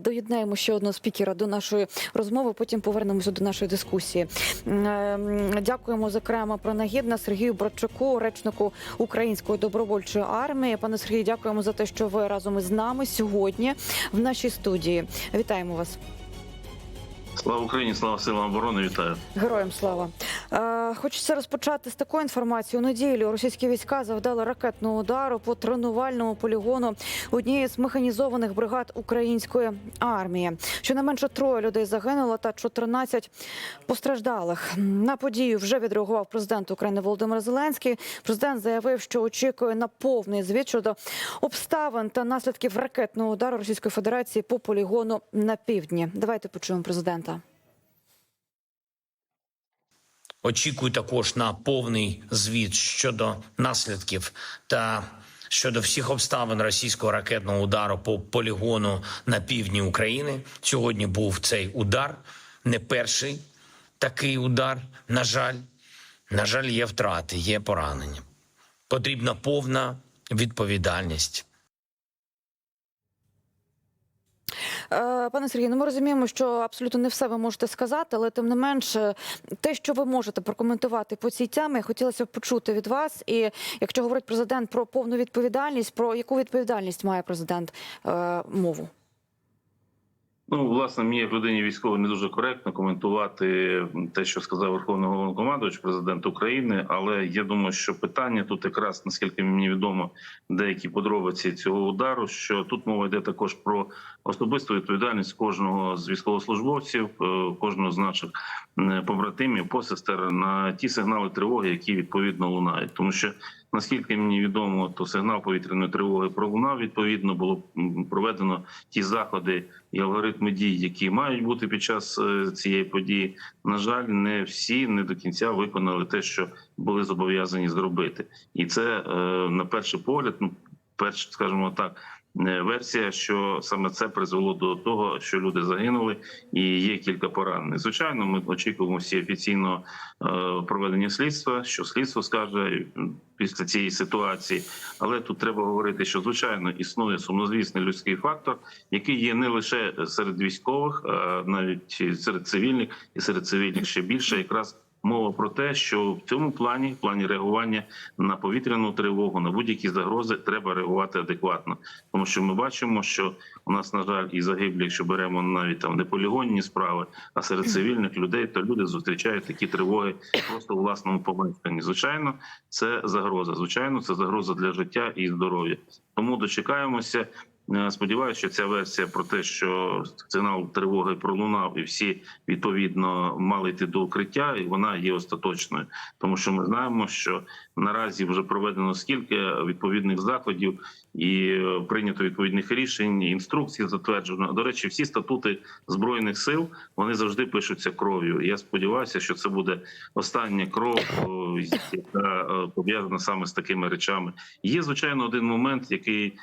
Доєднаємо ще одного спікера до нашої розмови. Потім повернемося до нашої дискусії. Е, Дякуємо зокрема принагідно Сергію Братчуку, речнику Української добровольчої армії. Пане Сергію, дякуємо за те, що ви разом із нами сьогодні в нашій студії. Вітаємо вас. Слава Україні, слава силам оборони, вітаю. Героям слава. Е, хочеться розпочати з такої інформації. У неділю російські війська завдали ракетного удару по тренувальному полігону однієї з механізованих бригад української армії. Щонайменше троє людей загинуло та 14 постраждалих. На подію вже відреагував президент України Володимир Зеленський. Президент заявив, що очікує на повний звіт щодо обставин та наслідків ракетного удару Російської Федерації по полігону на півдні. Давайте почуємо президента. Очікую також на повний звіт щодо наслідків та щодо всіх обставин російського ракетного удару по полігону на півдні України. Сьогодні був цей удар, не перший такий удар. На жаль, на жаль, є втрати, є поранення. Потрібна повна відповідальність. Е, Пане Сергію, ну ми розуміємо, що абсолютно не все ви можете сказати, але тим не менше, те, що ви можете прокоментувати по цій темі, хотілося б почути від вас. І якщо говорить президент про повну відповідальність, про яку відповідальність має президент е, мову? Ну, власне, мені як людині військової не дуже коректно коментувати те, що сказав Верховний Головнокомандувач, президент України. Але я думаю, що питання тут якраз наскільки мені відомо деякі подробиці цього удару. Що тут мова йде також про особисту відповідальність кожного з військовослужбовців, е, кожного з наших побратимів, посестер на ті сигнали тривоги, які відповідно лунають, тому що. Наскільки мені відомо, то сигнал повітряної тривоги пролунав. Відповідно, було проведено ті заходи і алгоритми дій, які мають бути під час е, цієї події. На жаль, не всі не до кінця виконали те, що були зобов'язані зробити, і це е, на перший погляд, ну перш, скажімо так. Е, Версія, що саме це призвело до того, що люди загинули, і є кілька поранених. Звичайно, ми очікуємо всі офіційного е, проведення слідства, що слідство скаже після цієї ситуації. Але тут треба говорити, що звичайно існує сумнозвісний людський фактор, який є не лише серед військових, а навіть серед цивільних, і серед цивільних ще більше, якраз. Мова про те, що в цьому плані, в плані реагування на повітряну тривогу, на будь-які загрози, треба реагувати адекватно, тому що ми бачимо, що у нас на жаль і загиблі, якщо беремо навіть там не полігонні справи, а серед цивільних людей, то люди зустрічають такі тривоги просто у власному помешканні. Звичайно, це загроза. Звичайно, це загроза для життя і здоров'я. Тому дочекаємося. Е, Сподіваюся, що ця версія про те, що сигнал тривоги пролунав, і всі відповідно мали йти до укриття, і вона є остаточною, тому що ми знаємо, що наразі вже проведено скільки відповідних заходів і е, прийнято відповідних рішень, інструкцій затверджено. До речі, всі статути збройних сил вони завжди пишуться кров'ю. Я сподіваюся, що це буде остання кров, яка е, пов'язана саме з такими речами. Є звичайно один момент, який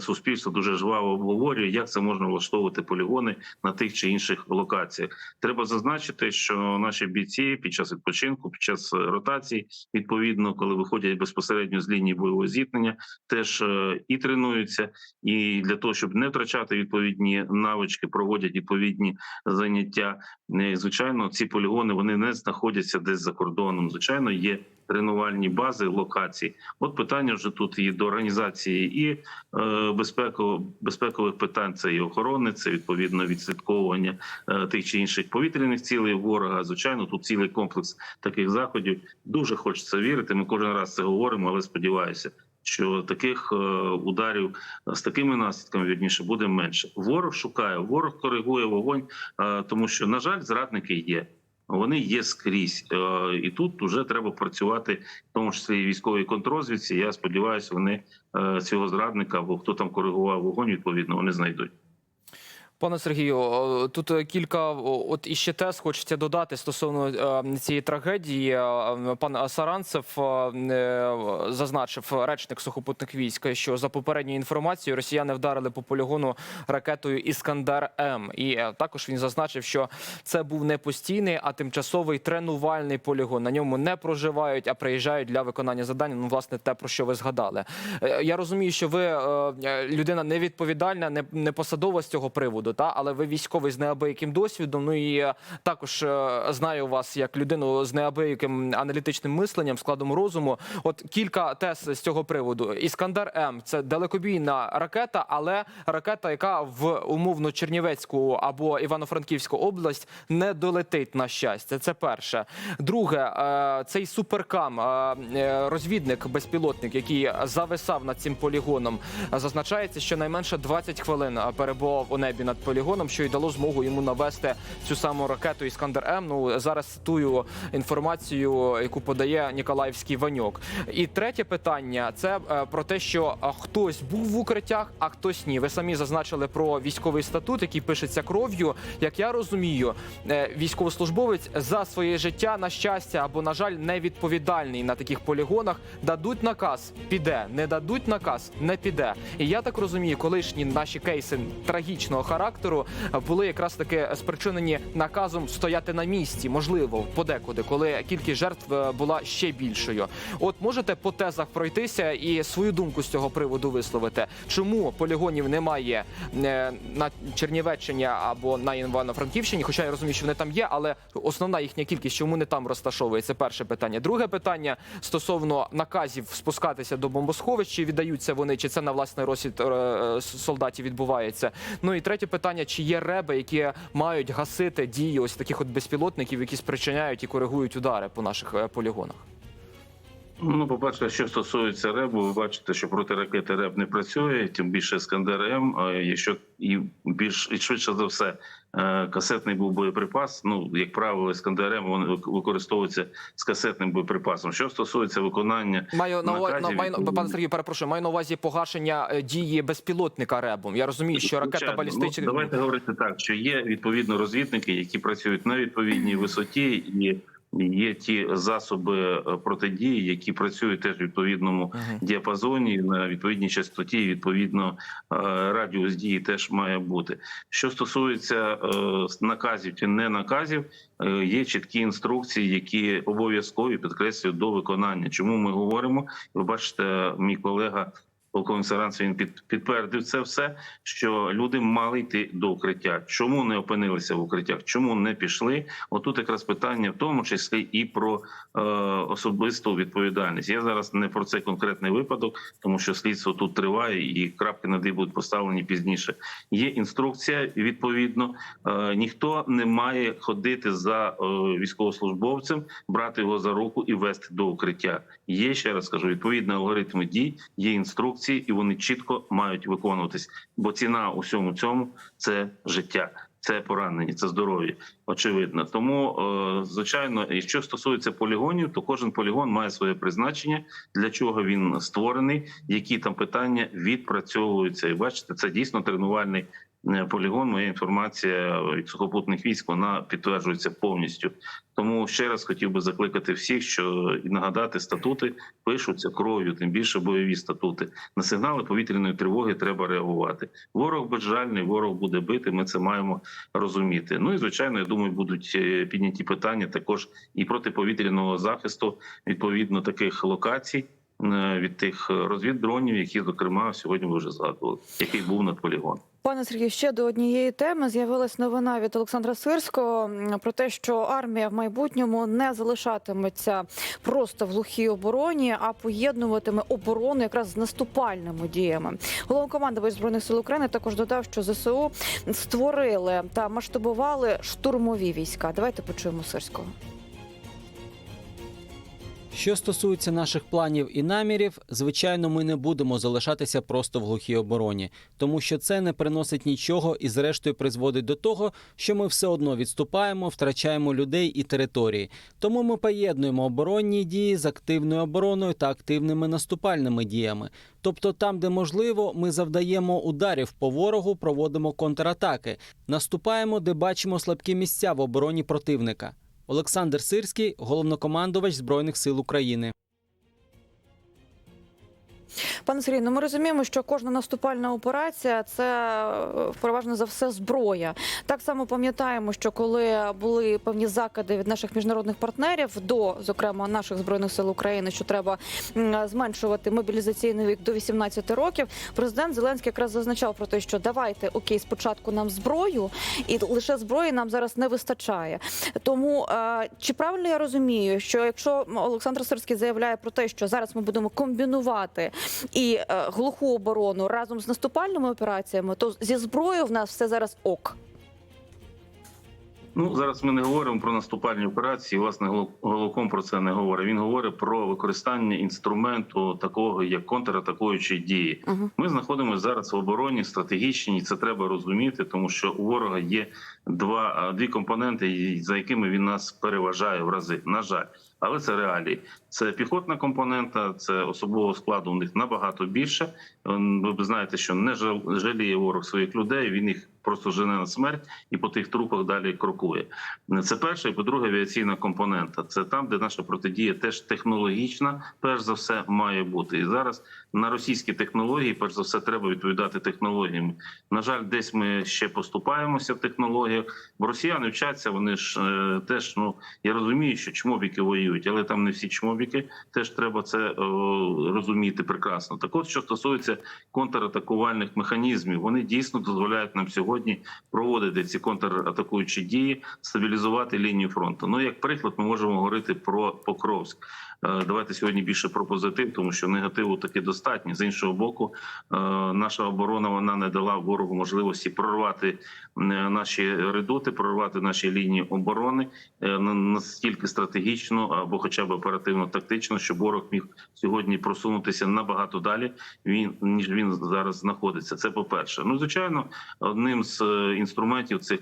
суспільство дуже жваво обговорює, як це можна влаштовувати полігони на тих чи інших локаціях. Треба зазначити, що наші бійці під час відпочинку, під час е, ротації, відповідно, коли виходять безпосередньо з лінії бойового зіткнення, теж е, і тренуються, і для того, щоб не втрачати відповідні навички, проводять відповідні заняття. Е, Звичайно, ці полігони вони не знаходяться десь за кордоном. Звичайно, є тренувальні бази, локації. От питання вже тут і до організації і е, безпеко, безпекових питань. Це і охорони, це відповідно відслідковування е, тих чи інших повітряних цілей ворога. Звичайно, тут цілий комплекс таких заходів. Дуже хочеться вірити. Ми кожен раз це говоримо, але сподіваюся. Що таких е, ударів з такими наслідками вірніше буде менше. Ворог шукає, ворог коригує вогонь, тому що на жаль, зрадники є. Вони є скрізь, Е, і тут вже треба працювати, в тому числі і військовій контрозвідці. Я сподіваюся, вони е, цього зрадника або хто там коригував вогонь, відповідно, вони знайдуть. Пане Сергію, тут е, кілька от іще тез хочеться додати стосовно е, цієї трагедії. Е, Пан Саранцев зазначив речник сухопутних військ, що за попередньою інформацією росіяни вдарили по полігону ракетою Іскандер М. І також він зазначив, що це був не постійний, а тимчасовий тренувальний полігон. На ньому не проживають, а приїжджають для виконання завдань. Ну, власне, те про що ви згадали. Я розумію, що ви людина невідповідальна, не, не посадова з цього приводу. Приводу. Та але ви військовий з неабияким досвідом. Ну і е, також е, знаю вас як людину з неабияким аналітичним мисленням, складом розуму. От кілька тез з цього приводу. Іскандер М це далекобійна ракета, але ракета, яка в умовно Чернівецьку або Івано-Франківську область не долетить на щастя. Це перше. Друге, е, цей суперкам, розвідник безпілотник, який зависав над цим полігоном, зазначається, що найменше 20 хвилин перебував у небі над полігоном, що й дало змогу йому навести цю саму ракету Іскандер М. Ну зараз цитую інформацію, яку подає Ніколаївський Ваньок. І третє питання це е, про те, що е, хтось був в укриттях, а хтось ні. Ви самі зазначили про військовий статут, який пишеться кров'ю. Як я розумію, е, військовослужбовець за своє життя на щастя або на жаль не відповідальний на таких полігонах. Дадуть наказ, піде, не дадуть наказ, не піде. І я так розумію, колишні наші кейси трагічного характеру е, були якраз таки спричинені наказом стояти на місці, можливо, подекуди, коли кількість жертв е, була ще більшою. От можете по тезах пройтися і свою думку з цього приводу висловити, чому полігонів немає е, на Чернівеччині або на Івано-Франківщині? Хоча я розумію, що вони там є, але основна їхня кількість, чому не там розташовується? Перше питання. Друге питання стосовно наказів спускатися до бомбосховищ, чи віддаються вони, чи це на власний розсуд е, солдатів відбувається. Ну і третє питання: чи є реби, які мають гасити дії ось таких от безпілотників, які спричиняють і коригують удари по наших е, полігонах? Ну, по-перше, що стосується РЕБу, ви бачите, що проти ракети РЕБ не працює, тим більше Іскандер М. А Якщо і більш і швидше за все касетний був боєприпас. Ну як правило, Іскандер М вони вик- використовуються з касетним боєприпасом. Що стосується виконання Маю на увазі, маю, пане Сергію, перепрошую, маю на увазі погашення е, дії безпілотника ребом. Я розумію, що ракета балістична. Ну, давайте говорити так, що є відповідно розвідники, які працюють на відповідній висоті, і є ті засоби е, протидії, які працюють теж в відповідному Мгм. діапазоні на відповідній частоті. і, Відповідно, е, радіус дії теж має бути. Що стосується е, наказів чи не наказів, є чіткі інструкції, які обов'язкові підкреслюють до виконання. Чому ми говоримо? Ви бачите, мій колега полковник Саранцев, він під, підтвердив це все, що люди мали йти до укриття. Чому не опинилися в укриттях? Чому не пішли? Отут якраз питання, в тому числі і про е, особисту відповідальність. Я зараз не про цей конкретний випадок, тому що слідство тут триває, і крапки над «і» будуть поставлені пізніше. Є інструкція, відповідно, е, ніхто не має ходити за е, військовослужбовцем, брати його за руку і вести до укриття. Є ще раз кажу, відповідні алгоритми дій, є інструкції, і вони чітко мають виконуватись. Бо ціна усьому цьому це життя. Це поранення, це здоров'я, очевидно. Тому, е, звичайно, і що стосується полігонів, то кожен полігон має своє призначення, для чого він створений, які там питання відпрацьовуються. І бачите, це дійсно тренувальний полігон. Моя інформація від сухопутних військ вона підтверджується повністю. Тому ще раз хотів би закликати всіх, що і нагадати статути пишуться кров'ю, тим більше бойові статути. На сигнали повітряної тривоги треба реагувати. Ворог безжальний, ворог буде бити. Ми це маємо розуміти. Ну і звичайно, я думаю, будуть е, підняті питання також і протиповітряного захисту відповідно таких локацій. е, Від тих розвіддронів, які зокрема сьогодні ви вже згадували, який був над полігоном. Пане Сергію, ще до однієї теми з'явилась новина від Олександра Сирського про те, що армія в майбутньому не залишатиметься просто в глухій обороні, а поєднуватиме оборону якраз з наступальними діями. Головнокомандувач збройних сил України також додав, що ЗСУ створили та масштабували штурмові війська. Давайте почуємо Сирського. Що стосується наших планів і намірів, звичайно, ми не будемо залишатися просто в глухій обороні, тому що це не приносить нічого і, зрештою, призводить до того, що ми все одно відступаємо, втрачаємо людей і території. Тому ми поєднуємо оборонні дії з активною обороною та активними наступальними діями. Тобто, там, де можливо, ми завдаємо ударів по ворогу, проводимо контратаки, наступаємо, де бачимо слабкі місця в обороні противника. Олександр Сирський, головнокомандувач Збройних сил України. Пане Сергію, ну ми розуміємо, що кожна наступальна операція це е, переважно за все зброя. Так само пам'ятаємо, що коли були певні закиди від наших міжнародних партнерів до, зокрема, наших збройних сил України, що треба зменшувати мобілізаційний вік до 18 років. Президент Зеленський якраз зазначав про те, що давайте окей, спочатку нам зброю, і лише зброї нам зараз не вистачає. Тому е, чи правильно я розумію, що якщо Олександр Сирський заявляє про те, що зараз ми будемо комбінувати і е, глуху оборону разом з наступальними операціями, то зі зброєю в нас все зараз ок. Ну зараз ми не говоримо про наступальні операції. Власне, Голо- Голоком про це не говорить. Він говорить про використання інструменту такого як контратакуючі дії. Угу. Ми знаходимося зараз в обороні стратегічній. і Це треба розуміти, тому що у ворога є два дві компоненти, за якими він нас переважає в рази. На жаль, але це реалії. Це піхотна компонента, це особового складу. У них набагато більше. Ем, Ви знаєте, що не жаліє ворог своїх людей. Він їх просто жене на смерть і по тих трупах далі крокує. Це перше, і по-друге, авіаційна компонента. Це там, де наша протидія теж технологічна, перш за все, має бути. І зараз на російські технології, перш за все, треба відповідати технологіями. На жаль, десь ми ще поступаємося в технологіях, бо росіяни вчаться. Вони ж е, теж ну я розумію, що чмобіки воюють, але там не всі чмобіки. Теж треба це е, розуміти прекрасно. Так, от що стосується контратакувальних механізмів, вони дійсно дозволяють нам сьогодні проводити ці контратакуючі дії, стабілізувати лінію фронту. Ну як приклад, ми можемо говорити про Покровськ. Е, Давайте сьогодні більше про позитив, тому що негативу таки достатньо. З іншого боку, е, наша оборона вона не дала ворогу можливості прорвати е, наші редути, прорвати наші лінії оборони на- настільки стратегічно або, хоча б оперативно тактично, щоб ворог міг сьогодні просунутися набагато далі. Він ніж він зараз знаходиться. Це по перше. Ну звичайно, одним з інструментів цих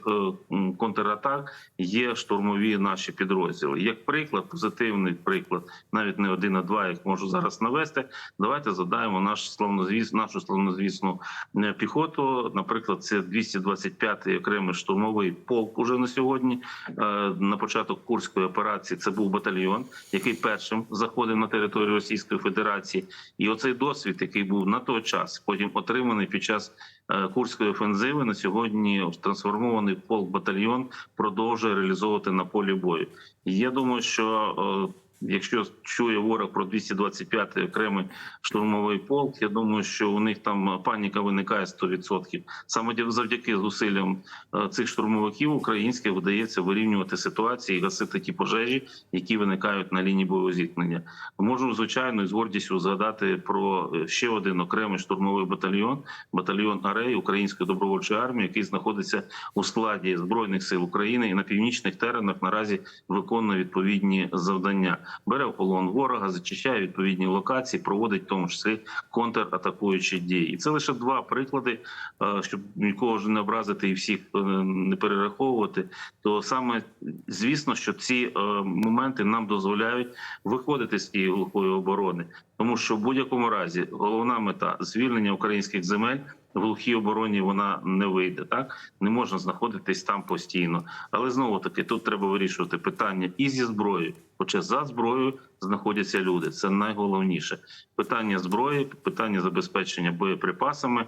контратак є штурмові наші підрозділи. Як приклад, позитивний приклад, навіть не один, а два, як можу зараз навести. Давайте задаємо наш славнозвіс, нашу славнозвісну е, піхоту. Наприклад, це 225-й окремий штурмовий полк уже на сьогодні. Е, На початок курської операції це був батальйон, який першим заходив на територію Російської Федерації. І оцей досвід, який був на той час, потім отриманий під час е, курської офензиви, на сьогодні трансформований полк батальйон продовжує реалізовувати на полі бою. І я думаю, що Якщо чує ворог про 225-й окремий штурмовий полк, я думаю, що у них там паніка виникає 100%. Саме завдяки зусиллям е, цих штурмовиків українських вдається вирівнювати ситуації і гасити ті пожежі, які виникають на лінії бойового зіткнення. Можу звичайно з гордістю згадати про е, ще один окремий штурмовий батальйон, батальйон Арей Української добровольчої армії, який знаходиться у складі збройних сил України і на північних теренах наразі виконує відповідні завдання. Бере в полон ворога, зачищає відповідні локації, проводить в тому числі контратакуючі дії. І це лише два приклади, е, щоб нікого ж не образити і всіх е, не перераховувати. То саме звісно, що ці е, моменти нам дозволяють виходити з тієї глухої оборони, тому що в будь-якому разі головна мета звільнення українських земель. Глухій обороні вона не вийде, так не можна знаходитись там постійно. Але знову таки тут треба вирішувати питання і зі зброєю, хоча за зброєю знаходяться люди. Це найголовніше питання зброї, питання забезпечення боєприпасами, е,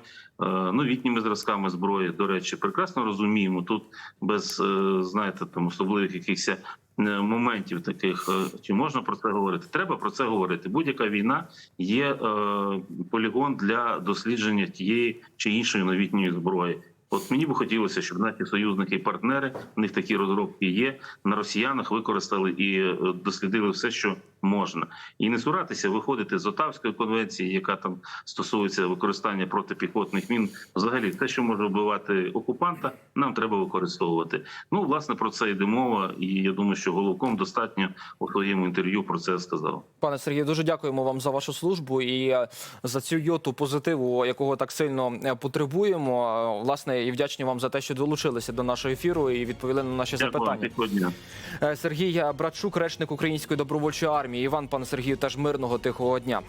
новітніми зразками зброї. До речі, прекрасно розуміємо тут без е, знаєте там особливих якихось моментів таких. е, Чи можна про це говорити? Треба про це говорити. Будь-яка війна є е, полігон для дослідження тієї чи іншої новітньої зброї. От мені би хотілося, щоб наші союзники і партнери в них такі розробки є на росіянах. Використали і е, дослідили все, що можна, і не суратися виходити з Отавської конвенції, яка там стосується використання протипіхотних мін. Взагалі, те, що може вбивати окупанта, нам треба використовувати. Ну власне про це йде мова, і я думаю, що головком достатньо у своєму інтерв'ю про це сказав. Пане Сергію, дуже дякуємо вам за вашу службу і е, за цю йоту позитиву, якого так сильно е, потребуємо. Е, Власне, і вдячні вам за те, що долучилися до нашого ефіру і відповіли на наші Дякую запитання. сьогодні. Сергій Братчук, речник Української добровольчої армії. Іван, пан Сергію, теж мирного тихого дня.